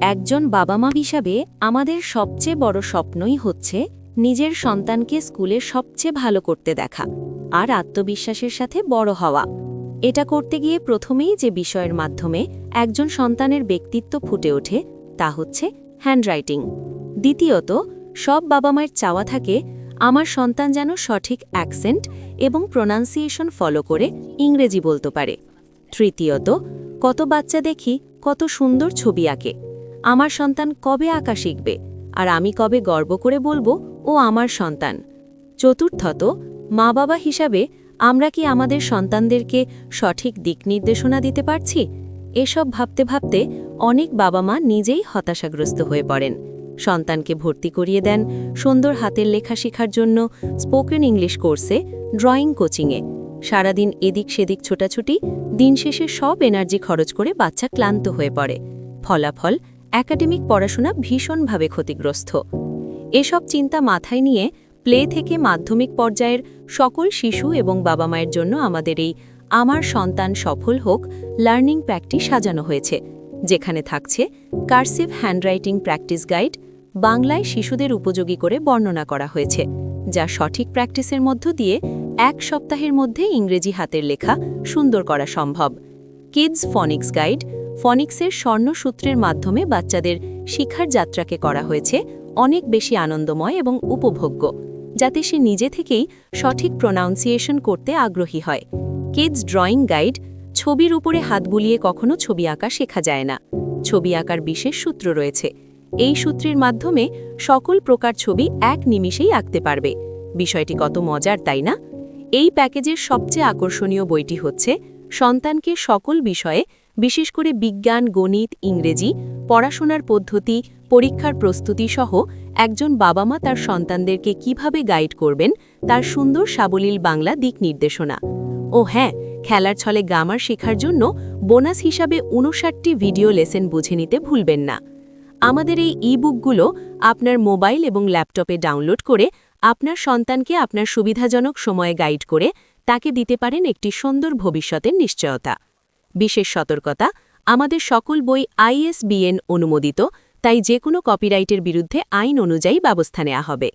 একজন বাবা মা হিসাবে, আমাদের সবচেয়ে বড় স্বপ্নই হচ্ছে নিজের সন্তানকে স্কুলে সবচেয়ে ভালো করতে দেখা আর আত্মবিশ্বাসের সাথে বড় হওয়া। এটা করতে গিয়ে প্রথমেই যে বিষয়ের মাধ্যমে একজন সন্তানের ব্যক্তিত্ব ফুটে ওঠে তা হচ্ছে হ্যান্ডরাইটিং। দ্বিতীয়ত, সব বাবা মায়ের চাওয়া থাকে, আমার সন্তান যেন সঠিক অ্যাকসেন্ট এবং প্রোনাউন্সিয়েশন ফলো করে ইংরেজি বলতে পারে। তৃতীয়ত, কত বাচ্চা দেখি, কত সুন্দর ছবি আঁকে। আমার সন্তান কবে আঁকা শিখবে? আর আমি কবে গর্ব করে বলব, ও আমার সন্তান? চতুর্থত মা বাবা হিসাবে আমরা কি আমাদের সন্তানদেরকে সঠিক দিক নির্দেশনা দিতে পারছি? এসব ভাবতে ভাবতে অনেক বাবা মা নিজেই হতাশাগ্রস্ত হয়ে পড়েন। সন্তানকে ভর্তি করিয়ে দেন সুন্দর হাতের লেখা শেখার জন্য স্পোকেন ইংলিশ কোর্সে, ড্রয়িং কোচিংয়ে। সারাদিন এদিক সেদিক ছোটাছুটি, দিন শেষে সব এনার্জি খরচ করে বাচ্চা ক্লান্ত হয়ে পড়ে। ফলাফল একাডেমিক পড়াশোনা ভীষণভাবে ক্ষতিগ্রস্ত। এসব চিন্তা মাথায় নিয়ে প্লে থেকে মাধ্যমিক পর্যায়ের সকল শিশু এবং বাবা মায়ের জন্য আমাদের এই আমার সন্তান সফল হোক লার্নিং প্যাকটি সাজানো হয়েছে, যেখানে থাকছে কার্সিভ হ্যান্ডরাইটিং প্র্যাকটিস গাইড, বাংলায় শিশুদের উপযোগী করে বর্ণনা করা হয়েছে, যা সঠিক প্র্যাকটিসের মধ্য দিয়ে এক সপ্তাহের মধ্যে ইংরেজি হাতের লেখা সুন্দর করা সম্ভব। কিডস ফনিক্স গাইড ফনিক্সের স্বর্ণসূত্রের মাধ্যমে বাচ্চাদের শিখার যাত্রাকে করা হয়েছে অনেক বেশি আনন্দময় এবং উপভোগ্য, যাতে সে নিজে থেকেই সঠিক প্রোনাউন্সিয়েশন করতে আগ্রহী হয়। কিডস ড্রয়িং গাইড, ছবির উপরে হাত বুলিয়ে কখনো ছবি আঁকা শেখা যায় না। ছবি আঁকার বিশেষ সূত্র রয়েছে। এই সূত্রের মাধ্যমে সকল প্রকার ছবি এক নিমিষেই আঁকতে পারবে। বিষয়টি কত মজার, তাই না? এই প্যাকেজের সবচেয়ে আকর্ষণীয় বইটি হচ্ছে সন্তানকে সকল বিষয়ে, বিশেষ করে বিজ্ঞান, গণিত, ইংরেজি, পড়াশোনার পদ্ধতি, পরীক্ষার প্রস্তুতি সহ একজন বাবা মা তার সন্তানদেরকে কীভাবে গাইড করবেন তার সুন্দর সাবলীল বাংলা দিক নির্দেশনা। ও হ্যাঁ খেলার ছলে গ্রামার শেখার জন্য বোনাস হিসাবে উনষাটটি ভিডিও লেসেন বুঝে নিতে ভুলবেন না। আমাদের এই ই বুকগুলো আপনার মোবাইল এবং ল্যাপটপে ডাউনলোড করে আপনার সন্তানকে আপনার সুবিধাজনক সময়ে গাইড করে তাকে দিতে পারেন একটি সুন্দর ভবিষ্যতের নিশ্চয়তা। বিশেষ সতর্কতা, আমাদের সকল বই আইএসবিএন অনুমোদিত, তাই যে কোনো কপিরাইটের বিরুদ্ধে আইন অনুযায়ী ব্যবস্থা নেওয়া হবে।